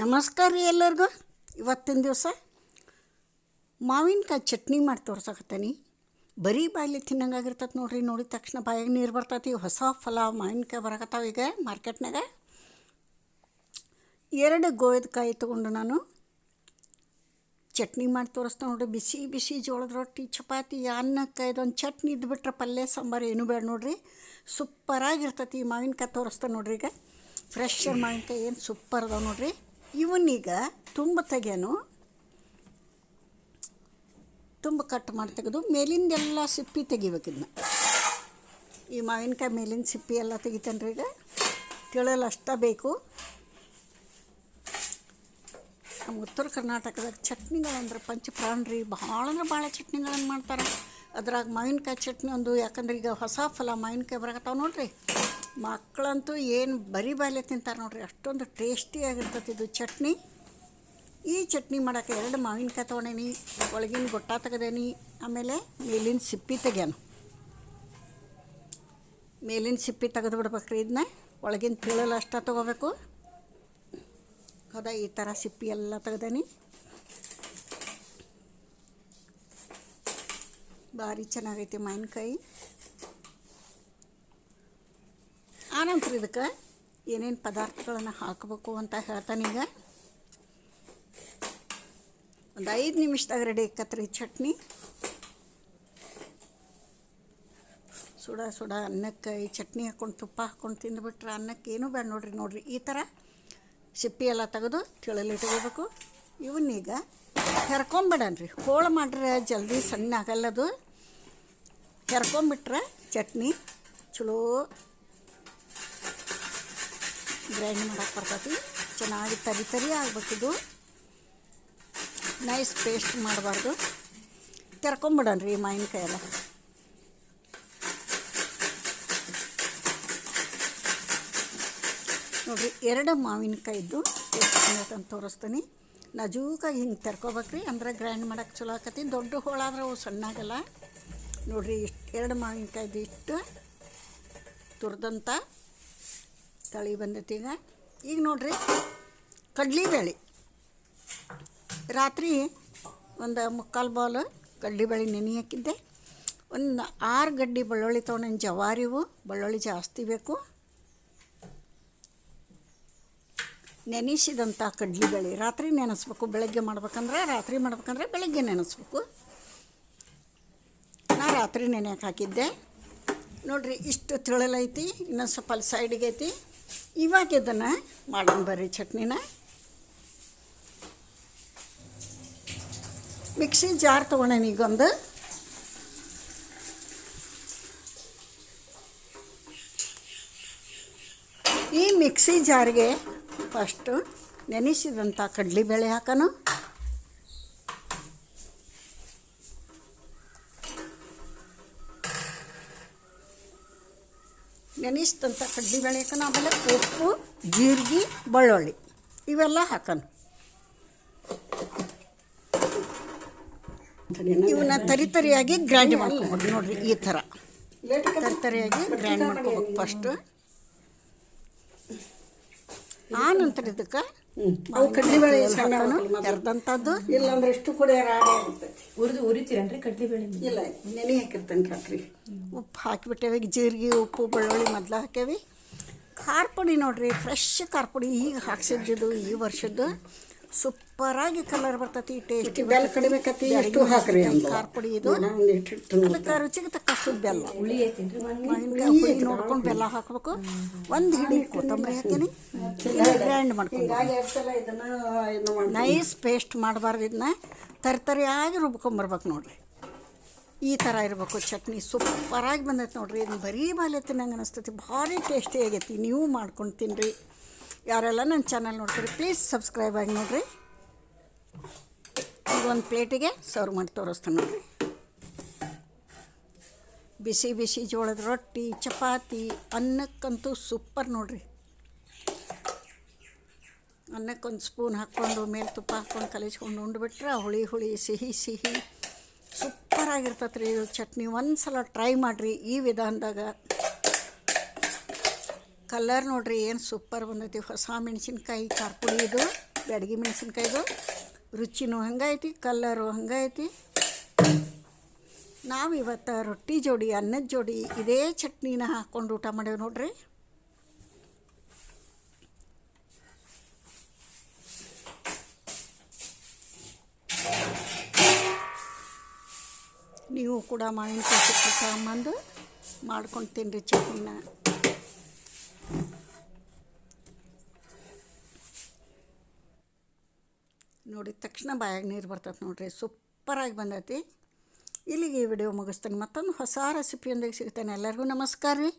ನಮಸ್ಕಾರ ರೀ ಎಲ್ಲರಿಗೂ. ಇವತ್ತಿನ ದಿವಸ ಮಾವಿನಕಾಯಿ ಚಟ್ನಿ ಮಾಡಿ ತೋರ್ಸಕತ್ತೀನಿ. ಬರೀ ಬಾಯಲ್ಲಿ ತಿನ್ನಂಗಾಗಿರ್ತೈತೆ ನೋಡ್ರಿ, ನೋಡಿದ ತಕ್ಷಣ ಬಾಯಾಗ ನೀರು ಬರ್ತೈತಿ. ಹೊಸ ಫಲ ಮಾವಿನಕಾಯಿ ಬರಕತ್ತಾವ ಈಗ ಮಾರ್ಕೆಟ್ನಾಗ. ಎರಡು ಗೋಯದಕಾಯಿ ತೊಗೊಂಡು ನಾನು ಚಟ್ನಿ ಮಾಡಿ ತೋರಿಸ್ತಾ ನೋಡ್ರಿ. ಬಿಸಿ ಬಿಸಿ ಜೋಳದ ರೊಟ್ಟಿ, ಚಪಾತಿ ಅನ್ನಕ್ಕೆ ಚಟ್ನಿ ಇದ್ಬಿಟ್ರೆ ಪಲ್ಯ, ಸಾಂಬಾರು ಏನು ಬೇಡ ನೋಡ್ರಿ. ಸೂಪರಾಗಿರ್ತೈತಿ ಮಾವಿನಕಾಯಿ ತೋರಿಸ್ತಾ ನೋಡ್ರಿ ಈಗ. ಫ್ರೆಶ್ ಮಾವಿನಕಾಯಿ ಏನು ಸೂಪರ್ ಅದಾವೆ ನೋಡ್ರಿ. ಇವನ್ನೀಗ ತುಂಬ ತೆಗೆಯನು. ತುಂಬ ಕಟ್ ಮಾಡಿ ತೆಗೆದು ಮೇಲಿಂದೆಲ್ಲ ಸಿಪ್ಪಿ ತೆಗಿಬೇಕು ಇದನ್ನ ಈ ಮಾವಿನಕಾಯಿ ಮೇಲಿನ ಸಿಪ್ಪಿ ಎಲ್ಲ ತೆಗಿತಾನೆ ಈಗ. ತಿಳಲು ಅಷ್ಟ ಬೇಕು. ನಮ್ಮ ಉತ್ತರ ಕರ್ನಾಟಕದಾಗ ಚಟ್ನಿಗಳಂದ್ರೆ ಪಂಚಪ್ರಾಣ ರೀ ಭಾಳ ಅಂದ್ರೆ ಭಾಳ ಚಟ್ನಿಗಳನ್ನು ಮಾಡ್ತಾರೆ. ಅದ್ರಾಗ ಮಾವಿನಕಾಯಿ ಚಟ್ನಿ ಒಂದು, ಯಾಕಂದ್ರೆ ಈಗ ಹೊಸ ಫಲ ಮಾವಿನಕಾಯಿ ಬರಕತ್ತಾವ ನೋಡ್ರಿ. ಮಕ್ಕಳಂತೂ ಏನು ಬರಿ ಬಾಯ್ಲೆ ತಿಂತಾರೆ ನೋಡ್ರಿ, ಅಷ್ಟೊಂದು ಟೇಸ್ಟಿಯಾಗಿರ್ತೈತಿ ಇದು ಚಟ್ನಿ. ಈ ಚಟ್ನಿ ಮಾಡೋಕೆ ಎರಡು ಮಾವಿನಕಾಯಿ ತೊಗೊಂಡೇನಿ, ಒಳಗಿನ ಗೊಟ್ಟ ತೆಗೆದೇನಿ, ಆಮೇಲೆ ಮೇಲಿನ ಸಿಪ್ಪಿ ತೆಗ್ಯಾನು. ಮೇಲಿನ ಸಿಪ್ಪಿ ತೆಗೆದು ಬಿಡ್ಬೇಕ್ರಿ ಇದನ್ನ ಒಳಗಿನ ತಿಳಲು ಅಷ್ಟ ತೊಗೋಬೇಕು. ಹೌದಾ, ಈ ಥರ ಸಿಪ್ಪಿ ಎಲ್ಲ ತೆಗ್ದೇನಿ. ಭಾರಿ ಚೆನ್ನಾಗೈತಿ ಮಾವಿನಕಾಯಿ ಆನಂತರ ಇದಕ್ಕೆ ಏನೇನು ಪದಾರ್ಥಗಳನ್ನು ಹಾಕಬೇಕು ಅಂತ ಹೇಳ್ತಾನೀಗ ಒಂದು ಐದು ನಿಮಿಷದಾಗ ರೆಡಿ ಆಕತ್ರಿ ಚಟ್ನಿ. ಸುಡ ಸುಡ ಅನ್ನಕ್ಕೆ ಈ ಚಟ್ನಿ ಹಾಕ್ಕೊಂಡು ತುಪ್ಪ ಹಾಕ್ಕೊಂಡು ತಿಂದುಬಿಟ್ರೆ ಅನ್ನಕ್ಕೆ ಏನೂ ಬೇಡ ನೋಡ್ರಿ ನೋಡ್ರಿ ಈ ಥರ ಸಿಪ್ಪಿ ಎಲ್ಲ ತೆಗೆದು ತಿಳಲಿ ಇಟ್ಕೋಬೇಕು. ಇವನ್ನೀಗ ಹೆರ್ಕೊಂಬೇಡನ್ರಿ ಹೋಳು ಮಾಡ್ರೆ ಜಲ್ದಿ ಸಣ್ಣ ಆಗಲ್ಲದು ಹೆರ್ಕೊಂಬಿಟ್ರೆ ಚಟ್ನಿ ಚಲೋ ಗ್ರೈಂಡ್ ಮಾಡಕ್ಕೆ ಬರ್ತೈತಿ. ಚೆನ್ನಾಗಿ ತರಿ ತರಿ ಆಗ್ಬೇಕಿದು ನೈಸ್ ಪೇಸ್ಟ್ ಮಾಡಬಾರ್ದು. ತೆರ್ಕೊಂಬಿಡನ್ರಿ ರೀ ಮಾವಿನಕಾಯಿ ಎಲ್ಲ ನೋಡಿರಿ, ಎರಡು ಮಾವಿನಕಾಯಿದ್ದು ಎಷ್ಟು ಅಂತ ತೋರಿಸ್ತೀನಿ. ನಜೂಕಾಗಿ ಹಿಂಗೆ ತೆರ್ಕೋಬೇಕ್ರಿ. ಅಂದ್ರೆ ಗ್ರೈಂಡ್ ಮಾಡೋಕೆ ಚಲೋ ಆಕತಿ. ದೊಡ್ಡ ಹೋಳಾದ್ರೆ ಅವು ಸಣ್ಣಾಗಲ್ಲ. ನೋಡಿರಿ, ಇಷ್ಟು ಎರಡು ಮಾವಿನಕಾಯ್ದು ಇಟ್ಟು ತುರಿದಂಥ ತಳಿ ಬಂದೈತಿ ಈಗ. ಈಗ ನೋಡಿರಿ, ಕಡ್ಲಿಬೇಳೆ. ರಾತ್ರಿ ಒಂದು ಮುಕ್ಕಾಲು ಬಾಲು ಕಡ್ಲಿಬೇಳೆ ನೆನೆ ಹಾಕಿದ್ದೆ. ಒಂದು ಆರು ಗಡ್ಡಿ ಬೆಳ್ಳುಳ್ಳಿ ತೊಗೊಂಡು ಜವಾರಿವು ಬೆಳ್ಳುಳ್ಳಿ ಜಾಸ್ತಿ ಬೇಕು. ನೆನೆಸಿದಂಥ ಕಡ್ಲಿಬೇಳೆ. ರಾತ್ರಿ ನೆನೆಸ್ಬೇಕು, ಬೆಳಗ್ಗೆ ಮಾಡ್ಬೇಕಂದ್ರೆ ರಾತ್ರಿ ಮಾಡ್ಬೇಕಂದ್ರೆ ಬೆಳಗ್ಗೆ ನೆನೆಸ್ಬೇಕು. ರಾತ್ರಿ ನೆನೆಯಕ್ಕೆ ಹಾಕಿದ್ದೆ. ನೋಡ್ರಿ, ಇಷ್ಟು ತಿಳಲೈತಿ ಇನ್ನೊಂದು ಸ್ವಲ್ಪ ಅಲ್ಲಿ ಸೈಡಿಗೆ ಐತಿ. ಇವಾಗ ಇದನ್ನು ಮಾಡೋಣ ಬರ್ರಿ ಚಟ್ನಿನ. ಮಿಕ್ಸಿ ಜಾರ್ ತೊಗೊಂಡೇನಿ ಈಗೊಂದು ಈ ಮಿಕ್ಸಿ ಜಾರ್ಗೆ ಫಸ್ಟು ನೆನೆಸಿದಂಥ ಕಡಲೆಬೇಳೆ ಹಾಕೋಣ ನೆನೆಸಿದಂಥ ಕಡ್ಲಿ ಬೆಳೆಯೋಕೆ ಆಮೇಲೆ ಉಪ್ಪು, ಜೀರಿಗೆ, ಬೆಳ್ಳುಳ್ಳಿ ಇವೆಲ್ಲ ಹಾಕೋಣ ಇವನ್ನ ತರಿ ತರಿಯಾಗಿ ಗ್ರೈಂಡ್ ಮಾಡ್ಕೊಬೋದು ನೋಡ್ರಿ ಈ ಥರ. ತರಿ ತರಿಯಾಗಿ ಗ್ರೈಂಡ್ ಮಾಡ್ಕೋಬೇಕು ಫಸ್ಟು ಆ ನಂತರ ಇದಕ್ಕೆ ಅವು ಕಡ್ಲಿಬೇಳೆ ಸಣ್ಣ ಎರ್ದಂಥದ್ದು ಇಲ್ಲಾಂದ್ರೆ ಎಷ್ಟು ಕೂಡ ರಾಡಿ ಆಗ್ತೈತಿ. ಉರಿದು ಉರಿತೀರನ್ರಿ ಕಡ್ಲಿ ಬೇಳೆ ಇಲ್ಲ ನೆನೆ ಹಾಕಿರ್ತೇನೆ ರಾತ್ರಿ. ಉಪ್ಪು ಹಾಕಿಬಿಟ್ಟೇವಿ ಜೀರಿಗೆ ಉಪ್ಪು ಬೆಳ್ಳುಳ್ಳಿ ಮೊದ್ಲು ಹಾಕೇವಿ. ಖಾರ ಪುಡಿ ನೋಡ್ರಿ ಫ್ರೆಶ್ ಖಾರ ಪುಡಿ ಈಗ ಹಾಕ್ಸಿದ್ದು ಈ ವರ್ಷದ್ದು. ಸೂಪರಾಗಿ ಕಲರ್ ಬರ್ತೈತಿ ಟೇಸ್ಟ್ ಬೆಲ್ಲ ಕಡಿಮೆ ಕತ್ತಿ ಎಷ್ಟು ಹಾಕ್ರಿ. ಖಾರ ಪುಡಿ ಇದು. ಅದಕ್ಕೆ ರುಚಿಗೆ ತಕ್ಕಷ್ಟು ಬೆಲ್ಲ. ಮಾವಿನಕಾಯಿ ಹುಳಿ ನೋಡ್ಕೊಂಡು ಬೆಲ್ಲ ಹಾಕಬೇಕು. ಒಂದು ಹಿಡಿ ಕೊತ್ತಂಬರಿ ಹಾಕ್ತೀನಿ. ಗ್ರೈಂಡ್ ಮಾಡ್ಕೊಂಡು ನೈಸ್ ಪೇಸ್ಟ್ ಮಾಡಬಾರ್ದು ಇದನ್ನ ತರ್ತರಿಯಾಗಿ ರುಬ್ಕೊಂಬರ್ಬೇಕು ನೋಡ್ರಿ. ಈ ಥರ ಇರಬೇಕು ಚಟ್ನಿ. ಸೂಪರಾಗಿ ಬಂದೈತೆ ನೋಡ್ರಿ. ಇದನ್ನ ಬರೀ ಬಾಲೆ ತಿನ್ನಂಗೆ ಅನಿಸ್ತೈತಿ. ಭಾರಿ ಟೇಸ್ಟಿ ಆಗೈತಿ. ನೀವು ಮಾಡ್ಕೊಂಡು ತಿನ್ನಿರಿ ಯಾರೆಲ್ಲ ನನ್ನ ಚಾನಲ್ ನೋಡ್ತೀರಿ ಪ್ಲೀಸ್ ಸಬ್ಸ್ಕ್ರೈಬ್ ಆಗಿ ನೋಡಿರಿ. ಈಗ ಒಂದು ಪ್ಲೇಟಿಗೆ ಸರ್ವ್ ಮಾಡಿ ತೋರಿಸ್ತೀನಿ ನೋಡ್ರಿ. ಬಿಸಿ ಬಿಸಿ ಜೋಳದ ರೊಟ್ಟಿ, ಚಪಾತಿ, ಅನ್ನಕ್ಕಂತೂ ಸೂಪರ್ ನೋಡ್ರಿ. ಅನ್ನಕ್ಕೊಂದು ಸ್ಪೂನ್ ಹಾಕ್ಕೊಂಡು, ಮೇಲೆ ತುಪ್ಪ ಹಾಕ್ಕೊಂಡು, ಕಲಿಸ್ಕೊಂಡು ಉಂಡ್ಬಿಟ್ರೆ ಹುಳಿ ಹುಳಿ ಸಿಹಿ ಸಿಹಿ ಸೂಪರ್ ರೀ ಇದು ಚಟ್ನಿ. ಒಂದು ಸಲ ಟ್ರೈ ಮಾಡಿರಿ ಈ ವಿಧಾನದಾಗ. ಕಲರ್ ನೋಡ್ರಿ ಏನು ಸೂಪರ್ ಬಂದೈತಿ. ಹೊಸ ಮೆಣಸಿನ್ಕಾಯಿ ಖಾರ ಪುಡಿ ಇದು, ಬ್ಯಾಡಗಿ ಮೆಣಸಿನ್ಕಾಯ್ದು ರುಚಿನೂ ಹಂಗೈತಿ ಕಲ್ಲರು ಹಂಗೈತಿ. ನಾವು ಇವತ್ತು ರೊಟ್ಟಿ ಜೋಡಿ, ಅನ್ನದ ಜೋಡಿ ಇದೇ ಚಟ್ನಿನ ಹಾಕ್ಕೊಂಡು ಊಟ ಮಾಡೇವೆ ನೋಡ್ರಿ. ನೀವು ಕೂಡ ಮಾವಿನಕಾಯಿ ಚಟ್ನಿ ತಗೊಂಬಂದು ಮಾಡ್ಕೊಂಡು ತಿನ್ನಿರಿ ಚಟ್ನಿನ. ನೋಡಿದ ತಕ್ಷಣ ಬಾಯಾಗ ನೀರು ಬರ್ತೈತೆ ನೋಡಿರಿ, ಸೂಪರಾಗಿ ಬಂದೈತಿ. ಇಲ್ಲಿಗೆ ಈ ವಿಡಿಯೋ ಮುಗಿಸ್ತೀನಿ. ಮತ್ತೊಂದು ಹೊಸ ರೆಸಿಪಿಯೊಂದಿಗೆ ಸಿಗ್ತೇನೆ. ಎಲ್ಲರಿಗೂ ನಮಸ್ಕಾರ ರೀ.